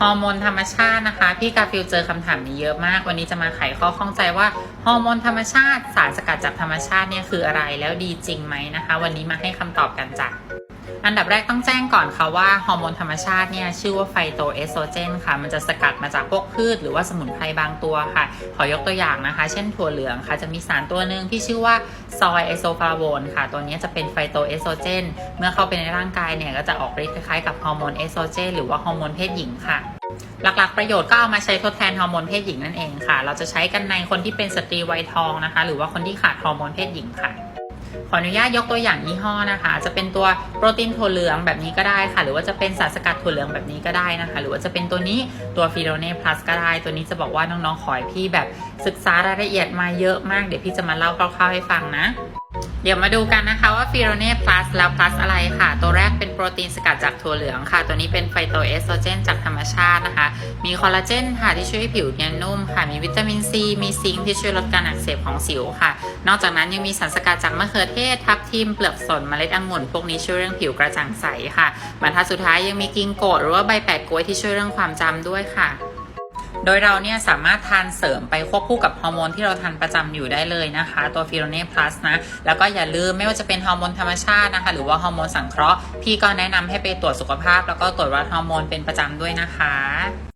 ฮอร์โมนธรรมชาตินะคะ พี่กาฟิลเจอคำถามนี้เยอะมาก วันนี้จะมาไขข้อข้องใจว่าฮอร์โมนธรรมชาติ สารสกัดจากธรรมชาติเนี่ยคืออะไรแล้วดีจริงไหมนะคะ วันนี้มาให้คำตอบกันจ้ะ อันดับแรกต้องแจ้งก่อนค่ะว่าฮอร์โมนธรรมชาติเนี่ยชื่อว่าไฟโตเอสโตรเจนค่ะ มันจะสกัดมาจากพวกพืช หรือว่าสมุนไพรบางตัวค่ะ ขอยกตัวอย่างนะคะ เช่นถั่วเหลืองค่ะ จะมีสารตัวหนึ่งที่ชื่อว่าซอยไอโซฟาโวนค่ะ ตัวนี้จะเป็นไฟโตเอสโตรเจน เมื่อเข้าไปในร่างกายเนี่ยก็จะออกฤทธิ์คล้ายๆกับฮอร์โมนเอสโตรเจนหรือว่าฮอร์โมนเพศหญิงค่ะหลักๆประโยชน์ก็เอามาใช้ทดแทนฮอร์โมนเพศหญิงนั่นเองค่ะ เราจะใช้กันในคนที่เป็นสตรีวัยทองนะคะ หรือว่าคนที่ขาดฮอร์โมนเพศหญิงค่ะ ขออนุญาตยกตัวอย่างยี่ห้อนะคะ จะเป็นตัวโปรตีนถั่วเหลืองแบบนี้ก็ได้ค่ะ หรือว่าจะเป็นสารสกัดถั่วเหลืองแบบนี้ก็ได้นะคะ หรือว่าจะเป็นตัวนี้ตัวฟิโรเน่พลัสก็ได้ ตัวนี้จะบอกว่าน้องๆขอให้พี่แบบศึกษารายละเอียดมาเยอะมาก เดี๋ยวพี่จะมาเล่าคร่าวๆให้ฟังนะ เดี๋ยวมาดูกันนะคะว่าฟิโรเน่พลัสแล้วพลัสอะไรค่ะ ตัวแรกเป็นโปรตีนสกัดจากถั่วเหลืองค่ะ ตัวนี้เป็นไฟโตเอสโตรเจนจากธรรมชาตินะคะ มีคอลลาเจนค่ะที่ช่วยให้ผิวเนียนนุ่มค่ะ มีวิตามินซี มีซิงค์ที่ช่วยลดการอักเสบของสิวค่ะ นอกจากนั้นยังมีสารสกัดจากมะเขือเทศ ทับทิม เปลือกสน เมล็ดองุ่น พวกนี้ช่วยเรื่องผิวกระจ่างใสค่ะบรรทัดสุดท้ายยังมีกิงโกดหรือว่าใบแปะกล้วยที่ช่วยเรื่องความจำด้วยค่ะ โดยเราเนี่ยสามารถทานเสริมไปควบคู่กับฮอร์โมนที่เราทานประจำอยู่ได้เลยนะคะ ตัวฟิโรเน่พลัสนะแล้วก็อย่าลืมไม่ว่าจะเป็นฮอร์โมนธรรมชาตินะคะ หรือว่าฮอร์โมนสังเคราะห์พี่ก็แนะนำให้ไปตรวจสุขภาพ แล้วก็ตรวจวัดฮอร์โมนเป็นประจำด้วยนะคะ